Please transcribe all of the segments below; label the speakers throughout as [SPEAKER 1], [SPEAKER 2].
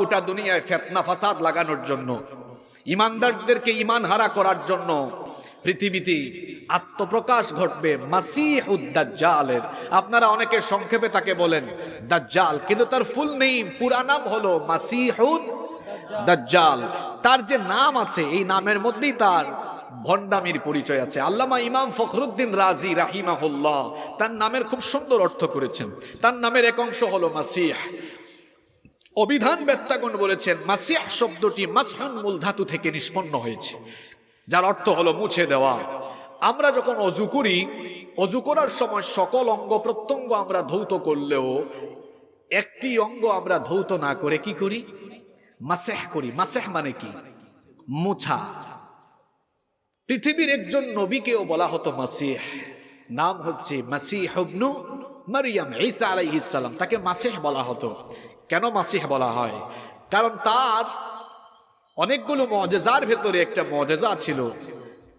[SPEAKER 1] গোটা দুনিয়ায় ফেতনা, ফাসাদ লাগানোর জন্য, ইমানদারদেরকে ইমান হারা করার জন্য পৃথিবীতে আত্মপ্রকাশ ঘটবে মাসিহুদ্দাজ্জালের আপনারা অনেকে সংক্ষেপে তাকে বলেন দাজ্জাল, কিন্তু তার ফুল নেম পুরা নাম হলো মাসিহুদ দাজ্জাল। তার যে নাম আছে, এই নামের মধ্যেই তার ভণ্ডামির পরিচয় আছে। আল্লামা ইমাম ফখরুদ্দিন রাজি রাহিমাহুল্লাহ তার নামের খুব সুন্দর অর্থ করেছেন। তার নামের এক অংশ হলো মাসিহ। অভিধান বেত্তাগণ বলেছেন, মাসিহ শব্দটি মাসহান মূল ধাতু থেকে নিষ্পন্ন হয়েছে, যার অর্থ হলো মুছে দেওয়া। আমরা যখন অজু করি, অজু করার সময় সকল অঙ্গ প্রত্যঙ্গ আমরা ধৌত করলেও, একটি অঙ্গ আমরা ধৌত না করে কি করি? মাসেহ করি। মাসেহ মানে কি? মুছা। পৃথিবীর একজন নবীকেও বলা হতো মাসিহ। নাম হচ্ছে মাসিহ মারিয়াম ঈসা আলাইহিস সালাম। তাকে মাসেহ বলা হতো। কেন মাসিহ বলা হয়? কারণ তার অনেকগুলো মজেজার ভেতরে একটা মজেজা ছিল।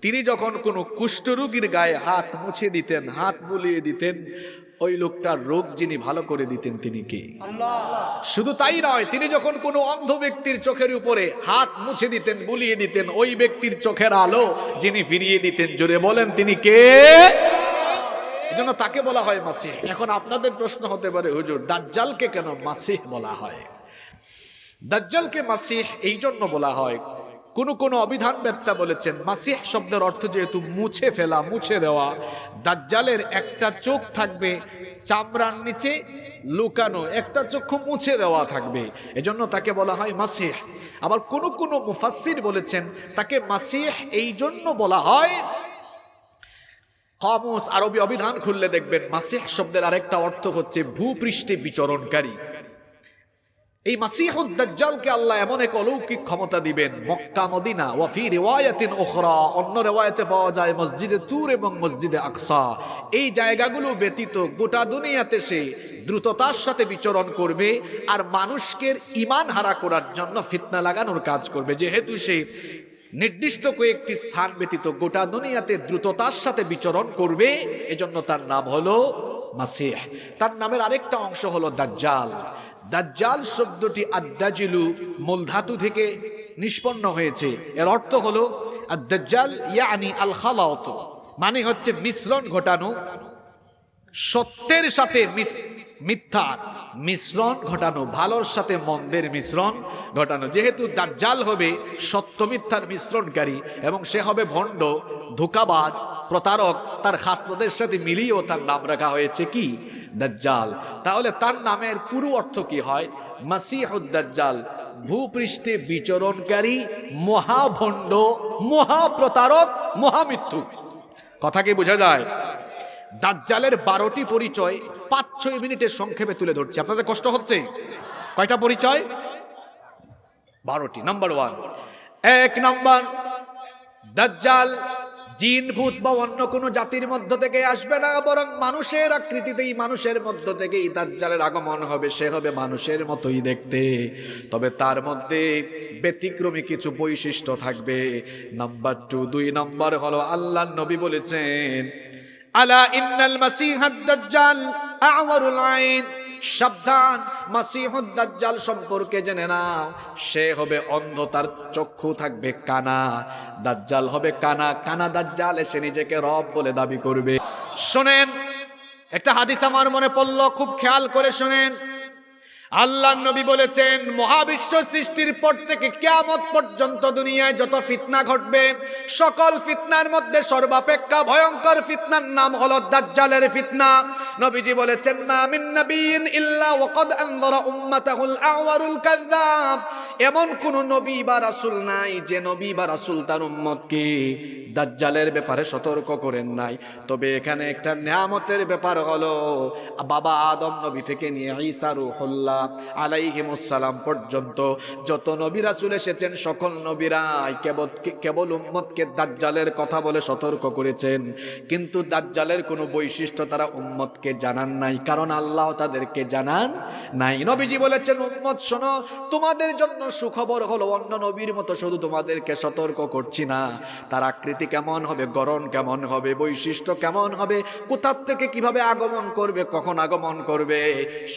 [SPEAKER 1] তিনি যখন কোনো কুষ্ঠরোগীর গায়ে হাত মুছে দিতেন, হাত বুলিয়ে দিতেন, ওই লোকটার রোগ যিনি ভালো করে দিতেন তিনি কে? শুধু তাই নয়, তিনি যখন কোনো অন্ধ ব্যক্তির চোখের উপরে হাত মুছে দিতেন, বুলিয়ে দিতেন, ওই ব্যক্তির চোখের আলো যিনি ফিরিয়ে দিতেন, জোরে বলেন তিনি কে? এজন্য তাকে বলা হয় মাসিহ। এখন আপনাদের প্রশ্ন হতে পারে, হুজুর, দাজ্জালকে কেন মাসিহ বলা হয়? দাজ্জালকে মাসিহ এই জন্য বলা হয়, কোন কোন অভিধান বেত্তা বলেছেন, মাসিহ শব্দের অর্থ যেহেতু মুছে ফেলা, মুছে দেওয়া, দাজ্জালের একটা চোখ থাকবে চামড়ার নিচে লুকানো, একটা চক্ষু মুছে দেওয়া থাকবে। এজন্য তাকে বলা হয় মাসিহ। আবার কোন কোন মুফাসসির বলেছেন, তাকে মাসিহ এই জন্য বলা হয় কামুস আরবি অভিধান খুললে দেখবেন মাসিহ শব্দের আরেকটা অর্থ হচ্ছে ভূপৃষ্ঠে বিচরণকারী। এই মাসিহুদ দাজ্জালকে আল্লাহ এমন এক অলৌকিক ক্ষমতা দিবেন, মক্কা, মদিনা ওয়াফি রিওয়ায়াতিন উখরা, অন্য রিওয়ায়াতে পাওয়া যায় মসজিদে তুর এবং মসজিদে আকসা। এই জায়গাগুলো ব্যতীত গোটা দুনিয়াতে সে দ্রুততার সাথে বিচরণ করবে আর মানুষকে ইমান হারা করার জন্য ফিতনা লাগানোর কাজ করবে। যেহেতু সে নির্দিষ্ট কয়েকটি স্থান ব্যতীত গোটা দুনিয়াতে দ্রুততার সাথে বিচরণ করবে, এজন্য তার নাম হলো মাসিহ। তার নামের আরেকটা অংশ হলো দাজ্জাল। দাজ্জাল শব্দটি আদাজিলু মূল ধাতু থেকে নিষ্পন্ন হয়েছে। এর অর্থ হলো আদাজ্জাল ইয়ানি আল খালাওত মানে হচ্ছে মিশ্রণ ঘটানো সত্যের সাথে মিস- মিথ্যার মিশ্রণ, ঘটানো ভালোর সাথে মন্দের মিশ্রণ, ঘটানো। যেহেতু দাজ্জাল হবে সত্য মিথ্যার মিশ্রণকারী এবং সে হবে ভণ্ড, ধোকাবাজ, প্রতারক, তার খাসনদের সাথে মিলিয়েও তার নাম রাখা হয়েছে কি? দাজ্জাল। তাহলে তার নামের পুরো অর্থ কি হয়? মাসিহুদ্দাজ্জাল ভূপৃষ্ঠে বিচরণকারী, মহাভণ্ড, মহাপ্রতারক মহামিথ্যু কথা কি বোঝা যায়? দাজ্জালের বারোটি পরিচয় পাঁচ, ছয় মিনিটের সংক্ষেপে তুলে ধরছি। আপনাদের কষ্ট হচ্ছে? কয়টা পরিচয়? বারোটি। নাম্বার ওয়ান এক নাম্বার দাজ্জাল জিন, ভূত বা অন্য কোনো জাতির মধ্য থেকে আসবে না, বরং মানুষের আকৃতিতেই মানুষের মধ্য থেকেই দাজ্জালের আগমন হবে, সে হবে মানুষের মতোই দেখতে। তবে তার মধ্যে ব্যতিক্রমী কিছু বৈশিষ্ট্য থাকবে। নাম্বার টু দুই নাম্বার হলো আল্লাহ নবী বলেছেন আলা ইন্নাল মাসিহাদ দাজ্জাল আওয়ারুল আইন। সাবধান, মাসিহুদ দাজ্জাল সম্পর্কে জেনে নাও। সে হবে অন্ধ, তার চক্ষু থাকবে কানা। দাজ্জাল হবে কানা কানা দাজ্জাল এসে নিজেকে রব বলে দাবি করবে। শোনেন, একটা হাদিস আমার মনে পড়ল, খুব খেয়াল করে শোনেন। আল্লাহ নবী বলেছেন, মহাবিশ্ব সৃষ্টির পর থেকে কেয়ামত পর্যন্ত দুনিয়ায় যত ফিতনা ঘটবে, সকল ফিতনার মধ্যে সর্বাপেক্ষা ভয়ঙ্কর ফিতনার নাম হলো দাজ্জালের ফিতনা। নবীজি বলেছেন, মা মিন নবীন ইল্লা ওয়াকাদ আনযারা উম্মাতাহুল আওয়ারুল কাযযাব। এমন কোন নবী বা রাসূল নাই যে নবী বা রাসূল তার উম্মতকে দাজ্জালের ব্যাপারে সতর্ক করেন নাই। তবে এখানে একটা নিয়ামতের ব্যাপার হলো, বাবা আদম নবী থেকে নিয়ে ঈসা রুহুল্লাহ আলাইহিমুসসালাম পর্যন্ত যত নবী রাসূল এসেছেন, সকল নবীরাই কেবল কেবল উম্মতকে দাজ্জালের কথা বলে সতর্ক করেছেন। কিন্তু দাজ্জালের কোনো বৈশিষ্ট্য তারা উম্মতকে জানান নাই, কারণ আল্লাহ তাদেরকে জানান নাই। নবীজি বলেছেন, উম্মত শোনো, তোমাদের জন্য সুখবর হলো? অন্য নবীর মতো শুধু তোমাদেরকে সতর্ক করছি না। তার আকৃতি কেমন হবে? গড়ন কেমন হবে? বৈশিষ্ট্য কেমন হবে? কোথার থেকে কীভাবে আগমন করবে? কখন আগমন করবে?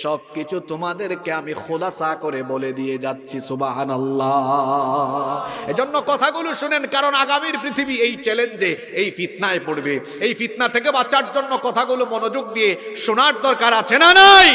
[SPEAKER 1] সব কিছু তোমাদেরকে আমি খোলাসা করে বলে দিয়ে যাচ্ছি সুবাহান আল্লাহ এজন্য কথাগুলো শুনেন, কারণ আগামীর পৃথিবী এই চ্যালেঞ্জে, এই ফিতনায় পড়বে। এই ফিতনা থেকে বাঁচার জন্য কথাগুলো মনোযোগ দিয়ে শোনার দরকার আছে না নাই?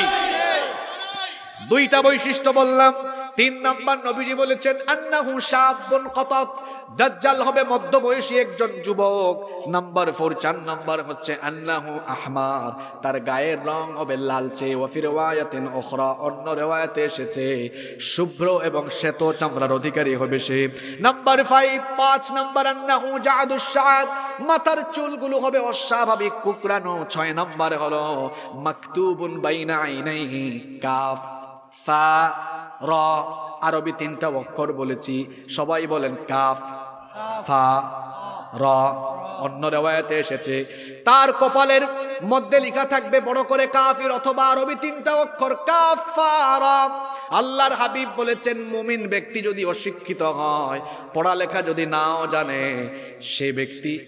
[SPEAKER 1] দুইটা বৈশিষ্ট্য বললাম। তিন নাম্বার নবীজি বলেছেন, আন্নাহু শাবুন কতাত। দাজ্জাল হবে মধ্যবয়সী একজন যুবক। নাম্বার ফোর, চার নাম্বার হচ্ছে, আন্নাহু আহমার। তার গায়ের রং হবে লালচে। ওয়াফির ওয়ায়াতিন ওখরা অন্য রেওয়ায়াতে এসেছে। শুভ্র এবং শ্বেত চামড়ার অধিকারী হবে সে। নাম্বার ফাইভ, পাঁচ নাম্বার, আন্নাহু জাদুসাদ মাথার চুলগুলো হবে অস্বাভাবিক কুকরানো ছয় নাম্বার হলো, মাকতুবুন বাইনা আইনাইহি কাফ ফা র, আরবি তিনটা অক্ষর বলেছি, সবাই বলেন কাফ, ফা, র। অন্য রেওয়ায়তে এসেছে, তার কপালের মধ্যে লেখা থাকবে বড় করে কাফির অথবা আরবি তিনটা অক্ষর, কাফ, ফা, র। আল্লাহর হাবিব বলেছেন, মুমিন ব্যক্তি যদি অশিক্ষিত হয়, পড়ালেখা যদি নাও জানে, সে ব্যক্তি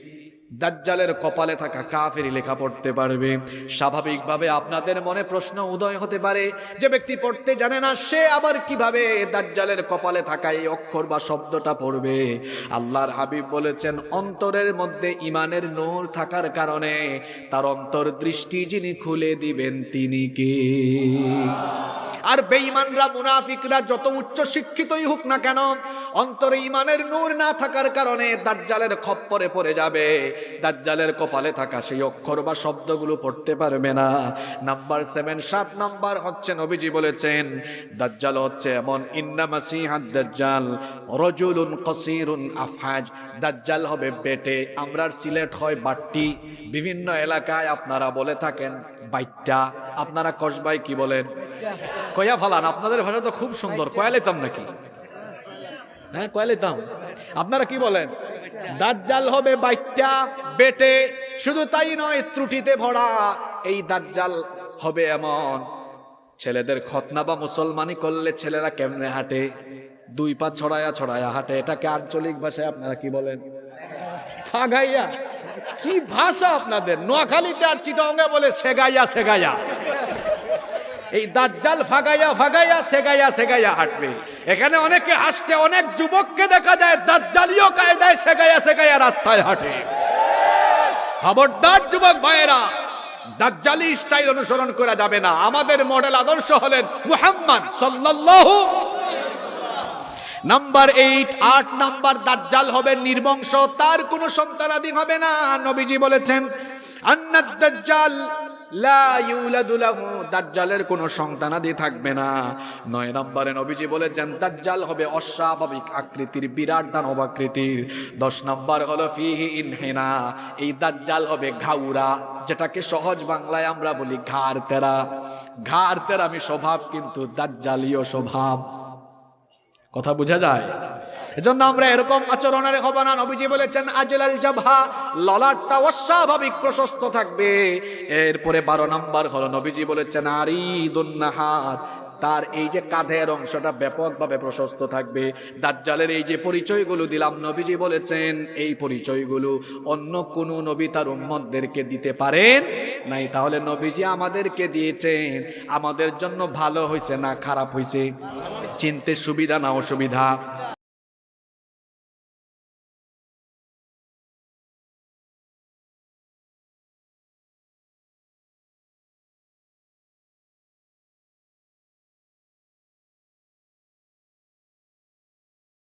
[SPEAKER 1] দাজ্জালের কপালে থাকা কাফেরই লেখা পড়তে পারবে। স্বাভাবিকভাবে আপনাদের মনে প্রশ্ন উদয় হতে পারে, যে ব্যক্তি পড়তে জানে না, সে আবার কীভাবে দাজ্জালের কপালে থাকা এই অক্ষর বা শব্দটা পড়বে? আল্লাহর হাবিব বলেছেন, অন্তরের মধ্যে ইমানের নূর থাকার কারণে তার অন্তর দৃষ্টি যিনি খুলে দিবেন তিনি কে? আর বেঈমানরা, মুনাফিকরা যত উচ্চ শিক্ষিতই হোক না কেন, অন্তরে ইমানের নূর না থাকার কারণে দাজ্জালের খপ্পরে পড়ে যাবে। দাজ্জালের কপালে থাকা সেই অক্ষর বা শব্দগুলো পড়তে পারবে না। নাম্বার সেভেন, সাত নাম্বার হচ্ছে নবীজি বলেছেন, দাজ্জাল হচ্ছে এমন, ইন্না মাসিহাদ দাজ্জাল, রজুলুন কসিরুন আফহাজ। দাজ্জাল হবে বেটে, আমরার সিলেট হয় বাট্টি। বিভিন্ন এলাকায় আপনারা বলে থাকেন, বাইটটা। আপনারা কসবাই কি বলেন? কয়া ফালান, আপনাদের ভাষা তো খুব সুন্দর। কয়া লেতাম নাকি? হ্যাঁ কয়া লেতাম। আপনারা কি বলেন? দাজ্জাল হবে বাইটটা, বেটে, শুধু তাই নয়, ত্রুটিতে ভরা। এই দাজ্জাল হবে এমন। ছেলেদের খতনা বা মুসলমানি করলে ছেলেরা কেমনে হাঁটে? দুই পা ছড়ায়া ছড়ায়া হাঁটে। এটাকে আঞ্চলিক ভাষায় আপনারা কি বলেন? ফাগাইয়া কি ভাষা আপনাদের? নোয়াখালীতে আর চিটঙ্গে বলে সেগাইয়া সেগাইয়া। এই দাজ্জাল ফাগাইয়া ফাগাইয়া সেগাইয়া সেগাইয়া হাঁটবে। এখানে অনেকে হাসছে, অনেক যুবককে দেখা যায় দাজ্জালিও কায়দায় সেগাইয়া সেগাইয়া রাস্তায় হাঁটে। খবরদার যুবক ভাইয়েরা, দাজ্জালি স্টাইল অনুসরণ করা যাবে না। আমাদের মডেল আদর্শ হলেন মুহাম্মদ সাল্লাল্লাহু নাম্বার এইট, আট নাম্বার দাজ্জাল হবে নির্বংশ, তার কোনো সন্তানাদি হবে না। নবীজি বলেছেন, আন্নাদ দাজ্জাল দাজ্জালের কোনো সন্তানাদি থাকবে না। নয় নম্বরে নবীজি বলেছেন, দাজ্জাল হবে অস্বাভাবিক আকৃতির, বিরাট দানব আকৃতির। দশ নম্বর হলো, ফিহি ইনহিনা, এই দাজ্জাল হবে ঘাউরা, যেটাকে সহজ বাংলায় আমরা বলি ঘাড় তেরা। ঘাড় তেরামি স্বভাব কিন্তু দাজ্জালীয় স্বভাব। কথা বোঝা যায়। এজন্য আমরা এরকম আচরণের হব না নবীজি বলেছেন, আজলাল জাভা ললাটটা অস্বাভাবিক, প্রশস্ত থাকবে। এরপরে বারো নম্বর হলো নবীজি বলেছেন আরিদুন্নাহার তার এই যে কাঁধের অংশটা ব্যাপকভাবে প্রশস্ত থাকবে। দাজ্জালের এই যে পরিচয়গুলো দিলাম, নবীজি বলেছেন, এই পরিচয়গুলো অন্য কোনো নবী তার উম্মতদেরকে দিতে পারেন নাই। তাহলে নবীজি আমাদেরকে দিয়েছেন, আমাদের জন্য ভালো হয়েছে না খারাপ হয়েছে চিনতে সুবিধা না অসুবিধা?